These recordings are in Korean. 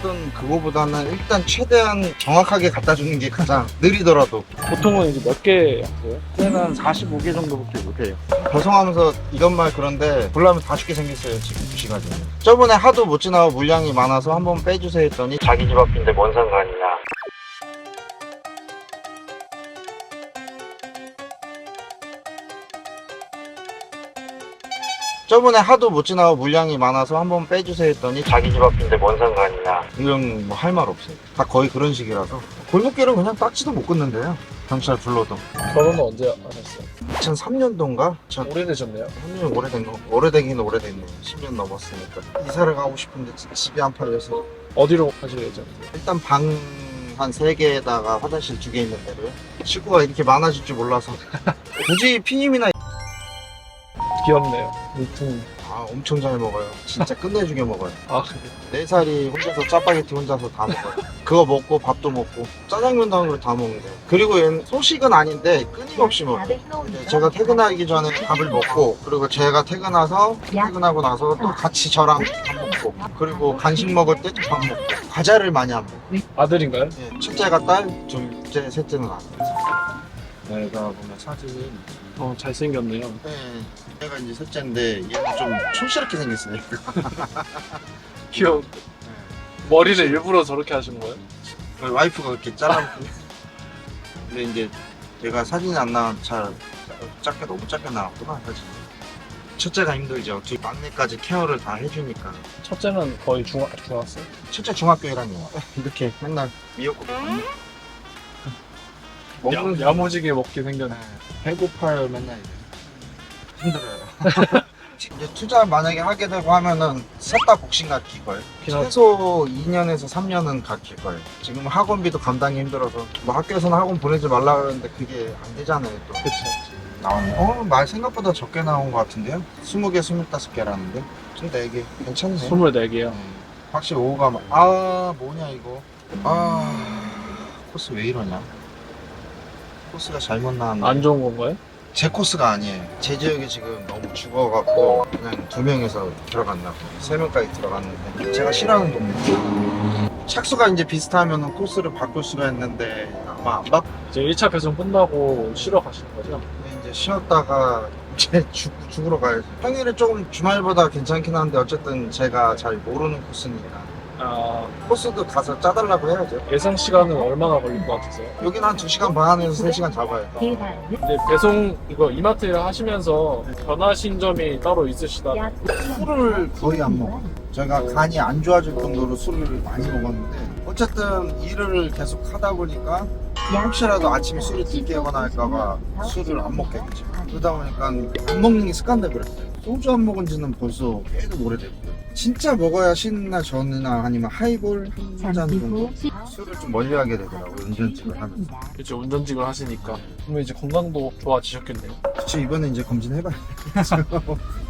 하던 그거보다는 일단 최대한 정확하게 갖다 주는 게 가장 느리더라도 보통은 이제 몇 개 하세요? 저는 45개 정도밖에 못해요. 배송하면서 이런 말 그런데 불라면 다 죽게 생겼어요 지금 두 시간이면. 저번에 하도 못 지나고 물량이 많아서 한번 빼주세요 했더니 자기 집 앞인데 뭔 상관이냐. 저번에 하도 못 지나고 물량이 많아서 한번 빼주세요 했더니 자기 집 앞인데 뭔 상관이냐. 이런 뭐할 말 없어요. 다 거의 그런 식이라서 골목길은 그냥 딱지도 못 끊는데요. 경찰 불러도. 결혼은 언제 하셨어요? 2003년도인가? 전 오래되셨네요. 3년 오래된 거 오래되긴 오래됐네 10년 넘었으니까 이사를 가고 싶은데 지- 집이 안 팔려서 어디로 가실 예정이세요? 일단 방 한 3개에다가 화장실 2개 있는 데로요 식구가 이렇게 많아질 줄 몰라서 굳이 피임이나 귀엽네요. 물품. 아 엄청 잘 먹어요. 진짜 끝내주게 먹어요. 아, 4살이 혼자서 짜파게티 혼자서 다 먹어요. 그거 먹고 밥도 먹고 짜장면도 한 그릇 다 먹는데요 그리고 얘는 소식은 아닌데 끊임없이 먹어요. 이제 제가 퇴근하기 전에 밥을 먹고 그리고 제가 퇴근해서 퇴근하고 나서 또 같이 저랑 밥 먹고 그리고 간식 먹을 때도 밥 먹고 과자를 많이 안 먹고 아들인가요? 예, 첫째가 딸, 둘째, 셋째는 아들 내가 보면 사진 어, 잘생겼네요. 네, 얘가 이제 셋째인데 얘는 좀 촌스럽게 생겼어요 귀여워. 머리를 일부러 저렇게 하신 거예요? 와이프가 그렇게 잘라놓고 근데 이제 얘가 사진이 안 나와 잘 작게 너무 작게 나왔구나 사진 첫째가 힘들죠 둘 막내까지 케어를 다 해주니까 첫째는 거의 중, 중학생? 첫째 중학교 1학년 이렇게 맨날 미역국 먹는 야, 야무지게 먹게 생겼네. 배고파요 맨날 이제. 힘들어요. 이제 투자 만약에 하게 되고 하면은 셋다 복싱 가르칠 거예요? 그냥- 최소 2년에서 3년은 가르칠 거예요. 지금 학원비도 감당이 힘들어서 뭐 학교에서는 학원 보내지 말라 그러는데 그게 안 되잖아요 또. 그쵸. 나오네 어? 말 생각보다 적게 나온 것 같은데요? 20개 25개라는데? 근데 이게 괜찮네 24개요. 음, 확실히 오후가 막, 아 뭐냐 이거. 아 코스 왜 이러냐 코스가 잘못 나왔네 안 좋은 건가요? 제 코스가 아니에요. 제 지역이 지금 너무 죽어갖고 그냥 두 명에서 들어갔나 봐요 세 명까지 들어갔는데 제가 싫어하는 동네. 착수가 이제 비슷하면 코스를 바꿀 수가 있는데 아마 안 바꾸고 이제 1차 배송 끝나고 쉬러 가시는 거죠? 이제 쉬었다가 이제 죽, 죽으러 가야죠. 평일에 조금 주말보다 괜찮긴 한데 어쨌든 제가 잘 모르는 코스니까 아, 코스도 가서 짜달라고 해야죠 예상 시간은 얼마나 걸릴 것 같으세요? 여기는 한 2시간 반에서 3시간 잡아야 돼 근데 배송 이거 이마트 일 하시면서 변하신 점이 따로 있으시다. 술을 거의 안 먹어. 제가 간이 안 좋아질 정도로 술을 많이 먹었는데 어쨌든 일을 계속 하다 보니까 혹시라도 아침에 술이 들깨거나 할까봐 술을 안 먹겠지. 그러다 보니까 안 먹는 게 습관돼 버렸어요. 소주 안 먹은 지는 벌써 꽤도 오래됐고 진짜 먹어야 날 전이나 아니면 하이볼 한 잔 정도 술을 좀 멀리하게 되더라고요 운전직을 하면서 그렇죠 운전직을 하시니까. 그러면 이제 건강도 좋아지셨겠네요. 그치 이번에 이제 검진해봐야 돼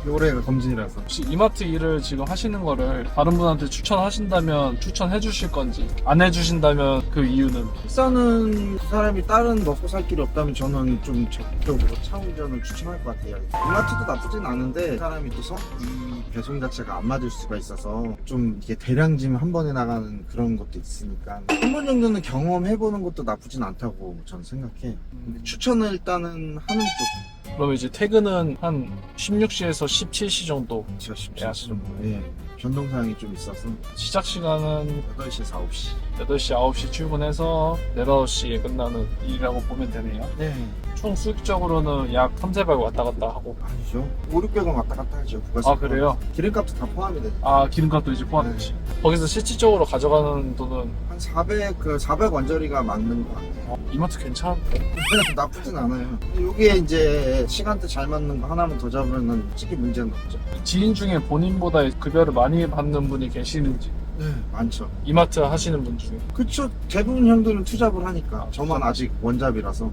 올해가 검진이라서 혹시 이마트 일을 지금 하시는 거를 다른 분한테 추천하신다면 추천해 주실 건지 안 해주신다면 그 이유는 일단은 그 사람이 다른 먹고 살 길이 없다면 저는 좀 적극적으로 차 운전을 추천할 것 같아요. 이마트도 나쁘진 않은데 그 사람이 또 성, 이 배송 자체가 안 맞을 수가 있어서 좀 이게 대량 짐 한 번에 나가는 그런 것도 있으니까 한 번 정도는 경험해보는 것도 나쁘진 않다고 저는 생각해. 근데 추천을 일단은 하는 쪽. 그러면 이제 퇴근은 한 16시에서 17시 정도 제가 쉽지 야, 않죠. 예. 변동사항이 좀 있어서 시작 시간은 8시에서 9시. 8시 9시 출근해서 4, 5시에 끝나는 일이라고 보면 되네요 네. 총 수익적으로는 약 3, 400 왔다 갔다 하고 아니죠. 5, 600원 왔다 갔다 하죠. 부가세 아 그래요? 기름값도 다 포함이 되죠. 아 기름값도 이제 포함되지 거기서 실질적으로 가져가는 돈은 한 400, 그 400 원짜리가 맞는 것 같아요. 어, 이마트 괜찮은데? 나쁘진 않아요. 여기에 이제 시간대 잘 맞는 거 하나만 더 잡으면 솔직히 문제는 없죠. 지인 중에 본인보다 급여를 많이 받는 분이 계시는지 네, 많죠. 이마트 하시는 분 중에 그쵸. 대부분 형들은 투잡을 하니까. 저만 아직 원잡이라서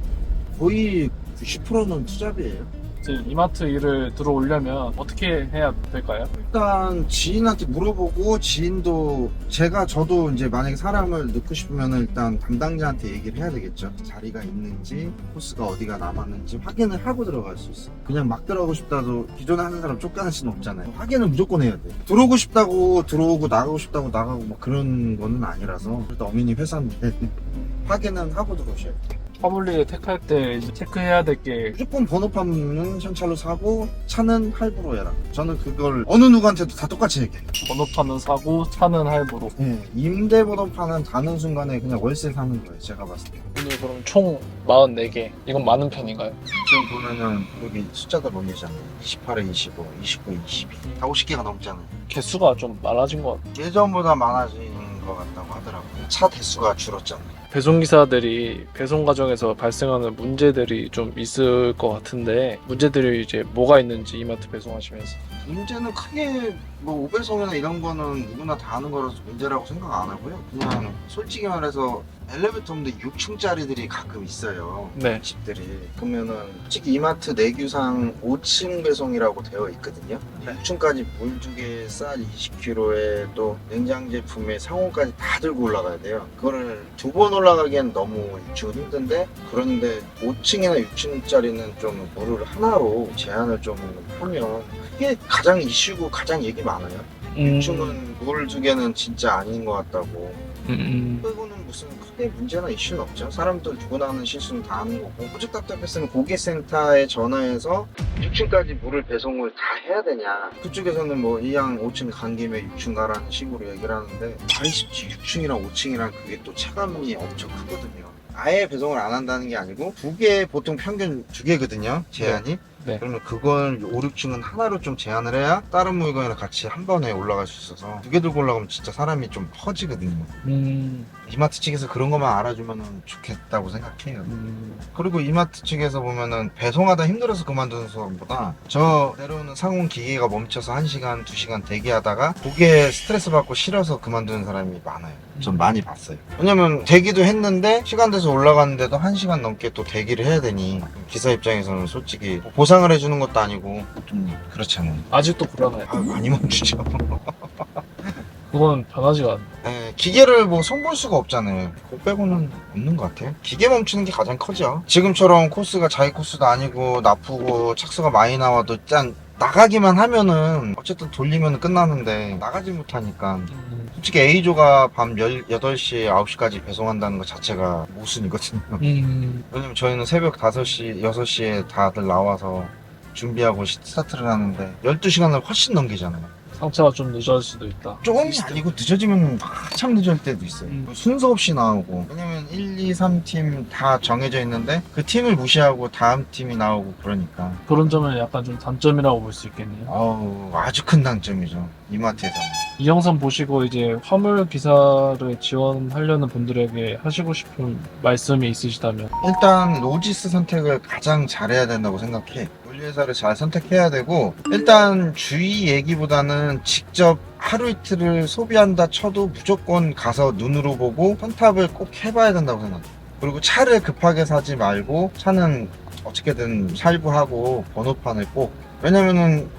거의 90%는 투잡이에요. 이마트 일을 들어오려면 어떻게 해야 될까요? 일단 지인한테 물어보고 지인도 제가 저도 이제 만약에 사람을 넣고 싶으면 일단 담당자한테 얘기를 해야 되겠죠. 자리가 있는지 코스가 어디가 남았는지 확인을 하고 들어갈 수 있어. 그냥 막 들어가고 싶다도 기존에 하는 사람 쫓겨날 수는 없잖아요. 확인을 무조건 해야 돼. 들어오고 싶다고 들어오고 나가고 싶다고 나가고 막 그런 거는 아니라서 일단 어머니 회사인데 확인은 하고 들어오셔야 돼요. 화물리에 택할 때 이제 체크해야 될 게 무조건 번호판은 현찰로 사고 차는 할부로 해라. 저는 그걸 어느 누구한테도 다 똑같이 얘기해요. 번호판은 사고 차는 할부로 네, 임대 번호판은 다는 순간에 그냥 월세 사는 거예요. 제가 봤을 때. 오늘 그럼 총 44개 이건 많은 편인가요? 지금 보면은 여기 숫자들 보이잖아요. 18에 25, 29에 22. 다 50개가 넘잖아요. 개수가 좀 많아진 것 같아요 예전보다 많아진 것 같다고 하더라고요. 차 대수가 줄었잖아요. 배송기사들이 배송 과정에서 발생하는 문제들이 좀 있을 것 같은데 문제들이 이제 뭐가 있는지 이마트 배송하시면서 문제는 크게 뭐 오배송이나 이런 거는 누구나 다 아는 거라서 문제라고 생각 안 하고요. 그냥 솔직히 말해서 엘리베이터 없는데 6층짜리들이 가끔 있어요. 네 집들이 그러면은 솔직히 이마트 내규상 5층 배송이라고 되어 있거든요. 네. 6층까지 물두 개, 쌀 20kg에 또 냉장 제품에 상온까지 다 들고 올라가야 돼요. 그거를 두 번 올라가기엔 너무 6층은 힘든데 그런데 5층이나 6층짜리는 좀 물을 하나로 제한을 좀 하면 그게 가장 이슈고 가장 얘기 많아요. 음, 6층은 물두 개는 진짜 아닌 것 같다고 음, 음. 빼고는 무슨 크게 문제나 이슈는 없죠. 사람들 누구나 하는 실수는 다 하는 거고. 오직 답답했으면 고객센터에 전화해서 6층까지 물을 배송을 다 해야 되냐. 그쪽에서는 뭐 이양 5층 간 김에 6층 가라는 식으로 얘기를 하는데 말이 쉽지 6층이랑 5층이랑 그게 또 체감이 엄청 크거든요. 아예 배송을 안 한다는 게 아니고 두 개 보통 평균 두 개거든요. 제한이. 네. 그러면 그걸 5, 6층은 하나로 좀 제한을 해야 다른 물건이랑 같이 한 번에 올라갈 수 있어서 두 개 들고 올라가면 진짜 사람이 좀 퍼지거든요. 음, 이마트 측에서 그런 것만 알아주면 좋겠다고 생각해요. 음. 그리고 이마트 측에서 보면은 배송하다 힘들어서 그만두는 사람보다 저 내려오는 상온 기계가 멈춰서 1시간, 2시간 대기하다가 그게 스트레스 받고 싫어서 그만두는 사람이 많아요. 전 많이 봤어요. 왜냐면 대기도 했는데 시간 돼서 올라갔는데도 1시간 넘게 또 대기를 해야 되니 기사 입장에서는 솔직히 뭐 보상을 해주는 것도 아니고 좀 그렇잖아요. 아직도 그러나요? 아, 많이 멈추죠. 그건 변하지가 않아요 네, 기계를 뭐 손볼 수가 없잖아요. 그거 빼고는 없는 것 같아요. 기계 멈추는 게 가장 커죠. 지금처럼 코스가 자기 코스도 아니고 나쁘고 착수가 많이 나와도 일단 나가기만 하면은 어쨌든 돌리면 끝나는데 나가지 못하니까 음, 솔직히 A조가 밤 8시, 9시까지 배송한다는 것 자체가 모순이거든요. 음. 왜냐면 저희는 새벽 5시, 6시에 다들 나와서 준비하고 시- 스타트를 하는데 12시간을 훨씬 넘기잖아요. 상차가 좀 늦어질 수도 있다 조금이 아니고 늦어지면 한참 늦을 때도 있어요. 음. 순서 없이 나오고. 왜냐면 1, 2, 3팀 다 정해져 있는데 그 팀을 무시하고 다음 팀이 나오고 그러니까. 그런 점은 약간 좀 단점이라고 볼 수 있겠네요 아우, 아주 큰 단점이죠. 이마트에서는. 이 영상 보시고 이제 화물 기사를 지원하려는 분들에게 하시고 싶은 말씀이 있으시다면 일단 로지스 선택을 가장 잘해야 된다고 생각해. 물류회사를 잘 선택해야 되고 일단 주의 얘기보다는 직접 하루 이틀을 소비한다 쳐도 무조건 가서 눈으로 보고 선탑을 꼭 해봐야 된다고 생각해. 그리고 차를 급하게 사지 말고 차는 어떻게든 살부하고 번호판을 꼭 왜냐면은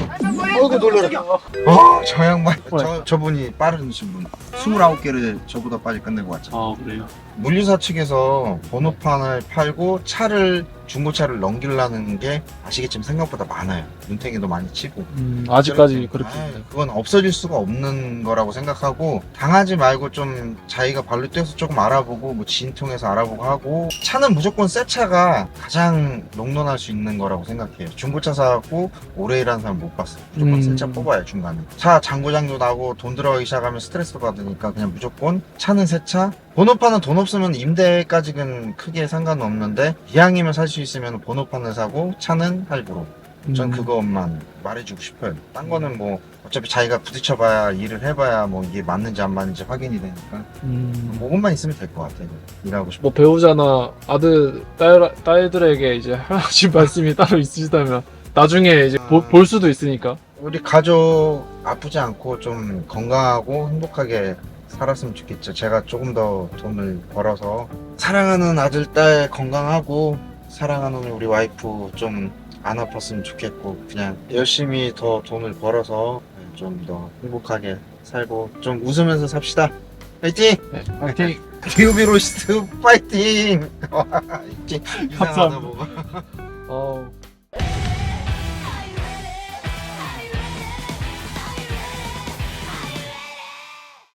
어이구 놀래라. 어, 저 양반. 저, 저분이 빠르신 분. 29개를 저보다 빨리 끝내고 왔죠 아 그래요? 물류사 측에서 번호판을 팔고 차를 중고차를 넘기려는 게 아시겠지만 생각보다 많아요. 눈탱이도 많이 치고. 음, 아직까지 그렇게 아이, 있나요? 그건 없어질 수가 없는 거라고 생각하고 당하지 말고 좀 자기가 발로 뛰어서 조금 알아보고 뭐 지인 통해서 알아보고 하고 차는 무조건 새 차가 가장 롱런할 수 있는 거라고 생각해요. 중고차 사고 오래 일하는 사람 못 봤어요. 무조건 음. 새차 뽑아요 중간에. 차 장고장도 나고 돈 들어가기 시작하면 스트레스 받으니까 그냥 무조건 차는 새 차. 번호판은 돈 없 으면 임대까지는 크게 상관은 없는데 이왕이면 살 수 있으면 번호판을 사고 차는 할부로. 전 음. 그것만 말해주고 싶어요. 딴 거는 뭐 어차피 자기가 부딪혀봐야 일을 해봐야 뭐 이게 맞는지 안 맞는지 확인이 되니까 음, 그것만 있으면 될 것 같아요. 일하고 싶어. 뭐 배우자나 아들 딸 딸들에게 이제 하신 말씀이 따로 있으시다면 나중에 이제 보- 볼 수도 있으니까 우리 가족 아프지 않고 좀 건강하고 행복하게 살았으면 좋겠죠. 제가 조금 더 돈을 벌어서 사랑하는 아들, 딸 건강하고 사랑하는 우리 와이프 좀 안 아팠으면 좋겠고 그냥 열심히 더 돈을 벌어서 좀 더 행복하게 살고 좀 웃으면서 삽시다. 파이팅! 네, 파이팅! 기우비 로시트 파이팅! 이상하다. 뭐가. 어,